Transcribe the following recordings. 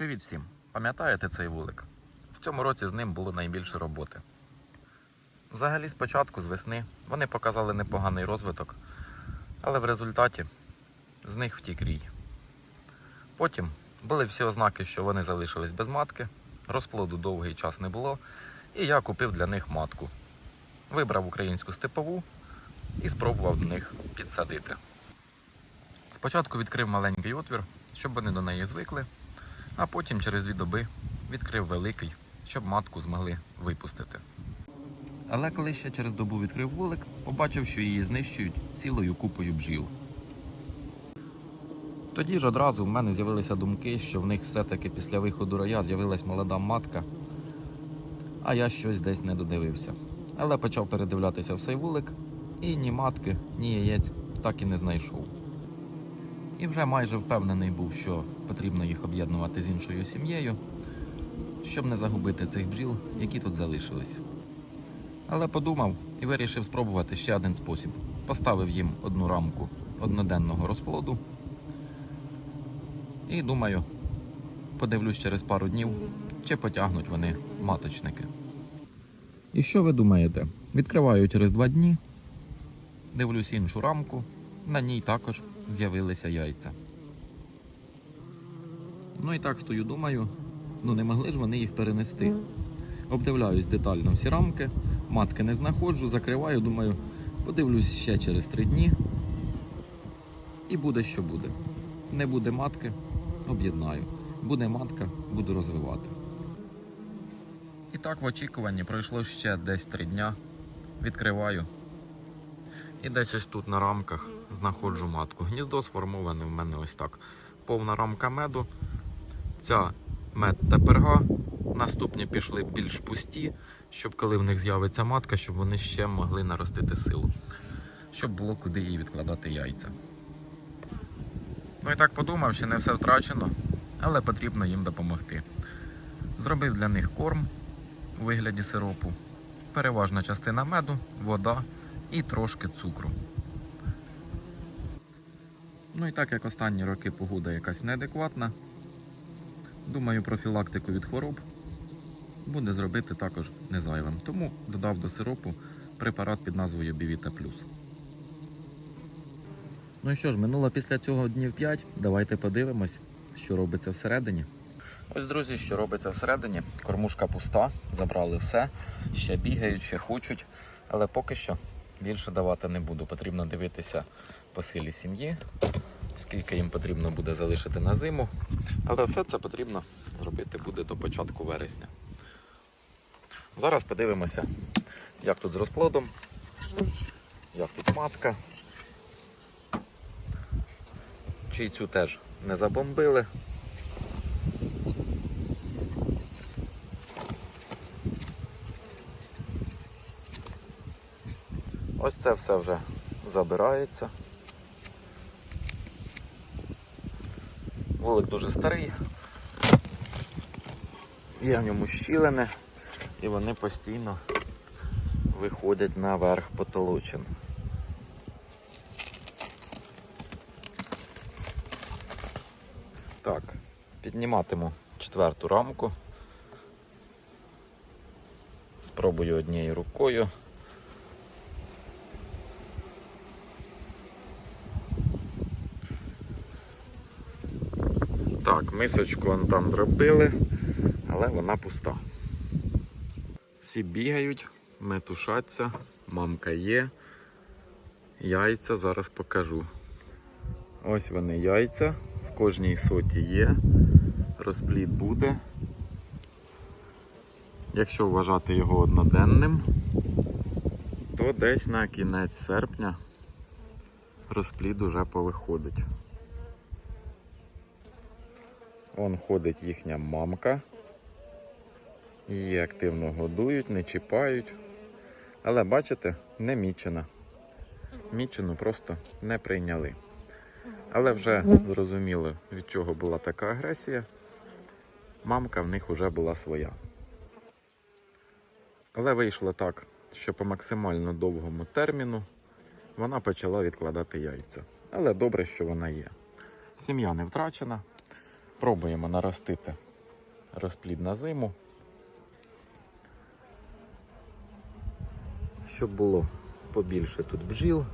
Привіт всім! Пам'ятаєте цей вулик? В цьому році з ним було найбільше роботи. Взагалі, спочатку, з весни, вони показали непоганий розвиток, але в результаті з них втік рій. Потім були всі ознаки, що вони залишились без матки, розплоду довгий час не було, і я купив для них матку. Вибрав українську степову і спробував до них підсадити. Спочатку відкрив маленький отвір, щоб вони до неї звикли, а потім через дві доби відкрив великий, щоб матку змогли випустити. Але коли ще через добу відкрив вулик, побачив, що її знищують цілою купою бджіл. Тоді ж одразу в мене з'явилися думки, що в них все-таки після виходу роя з'явилась молода матка, а я щось десь не додивився. Але почав передивлятися в цей вулик, і ні матки, ні яєць так і не знайшов. І вже майже впевнений був, що потрібно їх об'єднувати з іншою сім'єю, щоб не загубити цих бджіл, які тут залишились. Але подумав і вирішив спробувати ще один спосіб. Поставив їм одну рамку одноденного розплоду. І думаю, подивлюсь через пару днів, чи потягнуть вони маточники. І що ви думаєте? Відкриваю через два дні, дивлюсь іншу рамку, на ній також з'явилися яйця. Ну і так стою, думаю, ну не могли ж вони їх перенести. Обдивляюсь детально всі рамки, матки не знаходжу, закриваю, думаю, подивлюсь ще через три дні. І буде що буде. Не буде матки, об'єднаю. Буде матка, буду розвивати. І так в очікуванні пройшло ще десь три дня. Відкриваю. І десь ось тут на рамках знаходжу матку. Гніздо сформоване в мене ось так. Повна рамка меду. Ця мед та. Наступні пішли більш пусті, щоб коли в них з'явиться матка, щоб вони ще могли наростити силу. Щоб було куди їй відкладати яйця. Ну і так подумав, що не все втрачено, але потрібно їм допомогти. Зробив для них корм у вигляді сиропу, переважна частина меду, вода і трошки цукру. Ну і так як останні роки погода якась неадекватна, думаю, профілактику від хвороб буде зробити також незайвим. Тому додав до сиропу препарат під назвою Бівіта Плюс. Ну і що ж, минуло після цього днів 5. Давайте подивимось, що робиться всередині. Ось, друзі, що робиться всередині. Кормушка пуста, забрали все, ще бігають, ще хочуть, але поки що більше давати не буду. Потрібно дивитися по силі сім'ї, скільки їм потрібно буде залишити на зиму. Але все це потрібно зробити буде до початку вересня. Зараз подивимося, як тут з розплодом, як тут матка. Чи цю теж не забомбили. Ось це все вже забирається. Вулик дуже старий. Є в ньому щілини, і вони постійно виходять наверх потолочин. Так, підніматиму четверту рамку. Спробую однією рукою. Так, мисочку вон там зробили, але вона пуста. Всі бігають, метушаться, мамка є. Яйця зараз покажу. Ось вони яйця, в кожній соті є. Розплід буде. Якщо вважати його одноденним, то десь на кінець серпня розплід уже повиходить. Вон ходить їхня мамка. Її активно годують, не чіпають. Але бачите, не мічена. Мічену просто не прийняли. Але вже зрозуміло, від чого була така агресія. Мамка в них вже була своя. Але вийшло так, що по максимально довгому терміну вона почала відкладати яйця. Але добре, що вона є. Сім'я не втрачена. Пробуємо наростити розплід на зиму. Щоб було побільше тут бджіл,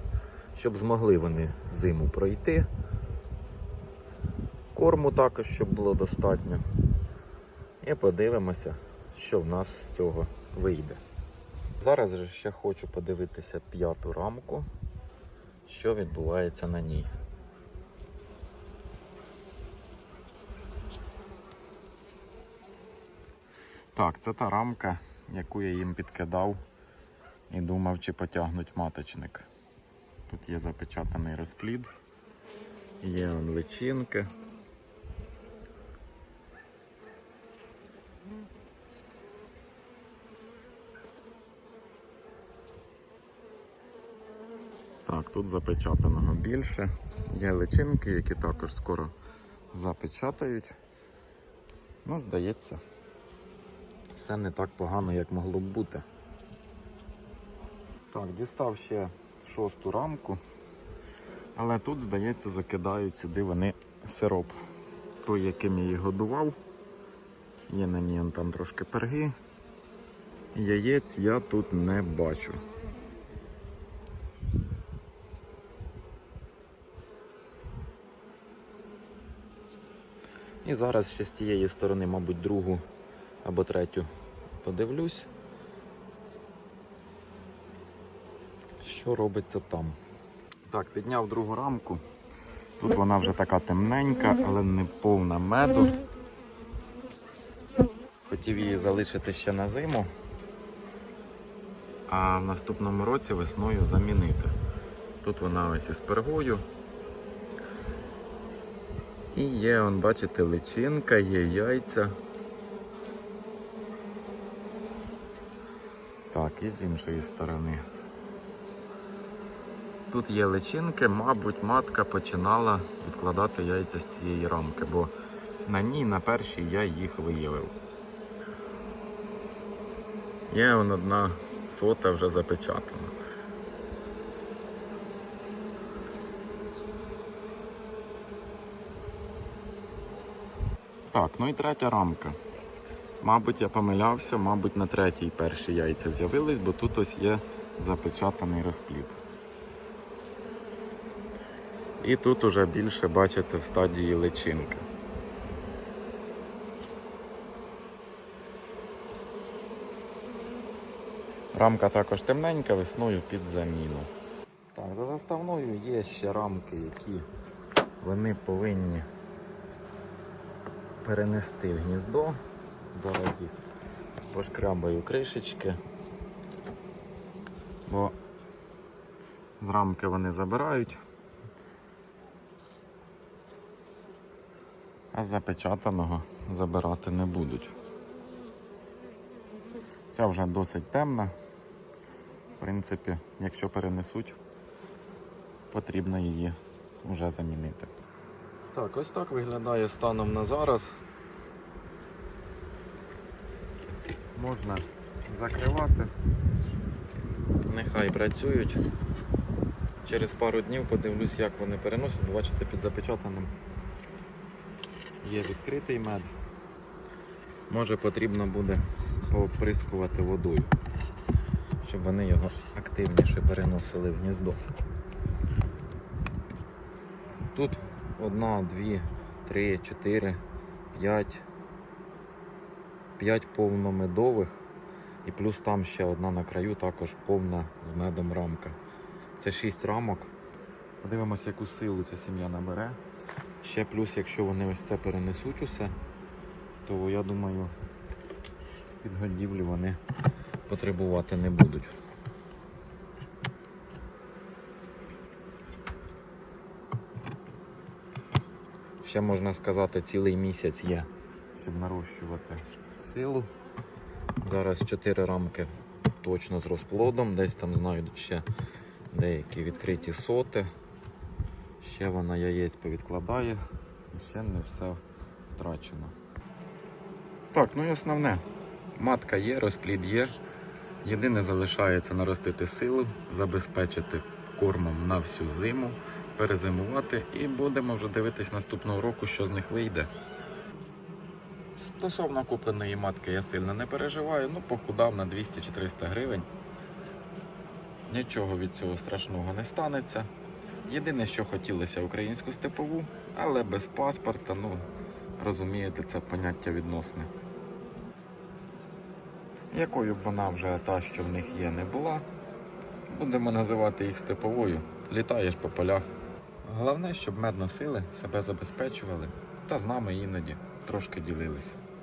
щоб змогли вони зиму пройти. Корму також, щоб було достатньо. І подивимося, що в нас з цього вийде. Зараз ще хочу подивитися п'яту рамку, що відбувається на ній. Так, це та рамка, яку я їм підкидав і думав, чи потягнуть маточник. Тут є запечатаний розплід, є он личинки. Так, тут запечатаного більше. Є личинки, які також скоро запечатають. Ну, здається, все не так погано, як могло б бути. Так, дістав ще шосту рамку, але тут, здається, закидають сюди вони сироп. Той, яким я їх годував. Є на ній там трошки перги. Яєць я тут не бачу. І зараз ще з тієї сторони, мабуть, другу або третю подивлюсь, що робиться там. Так, підняв другу рамку. Тут вона вже така темненька, але не повна меду. Хотів її залишити ще на зиму, а в наступному році весною замінити. Тут вона ось із пергою. І є, он, бачите, личинка, є яйця. Так, і з іншої сторони. Тут є личинки, мабуть, матка починала відкладати яйця з цієї рамки, бо на ній на першій я їх виявив. Є он одна сота вже запечатана. Так, ну і третя рамка. Мабуть, я помилявся, мабуть, на третій перші яйця з'явились, бо тут ось є запечатаний розплід. І тут уже більше бачите в стадії личинки. Рамка також темненька, весною під заміну. Так, за заставною є ще рамки, які вони повинні перенести в гніздо. Зараз їх пошкрябаю кришечки, бо з рамки вони забирають, а запечатаного забирати не будуть. Ця вже досить темна. В принципі, якщо перенесуть, потрібно її вже замінити. Так, ось так виглядає станом на зараз. Можна закривати. Нехай працюють. Через пару днів подивлюсь, як вони переносять. Бачите, під запечатаним є відкритий мед. Може потрібно буде поприскувати водою, щоб вони його активніше переносили в гніздо. Тут одна, дві, три, чотири, п'ять. П'ять повномедових і плюс там ще одна на краю, також повна з медом рамка. Це шість рамок. Подивимося, яку силу ця сім'я набере. Ще плюс, якщо вони ось це перенесуть усе, то я думаю, підгодівлі вони потребувати не будуть. Ще можна сказати, цілий місяць є, щоб нарощувати силу. Зараз 4 рамки точно з розплодом, десь там знайдуть ще деякі відкриті соти. Ще вона яєць повідкладає і ще не все втрачено. Так, ну і основне. Матка є, розплід є. Єдине залишається наростити силу, забезпечити кормом на всю зиму, перезимувати і будемо вже дивитись наступного року, що з них вийде. Стосовно купленої матки я сильно не переживаю, ну похудав на 200 чи 300 гривень. Нічого від цього страшного не станеться. Єдине, що хотілося українську степову, але без паспорта, ну, розумієте, це поняття відносне. Якою б вона вже та, що в них є, не була, будемо називати їх степовою. Літаєш по полях. Головне, щоб мед носили, себе забезпечували та з нами іноді трошки ділились.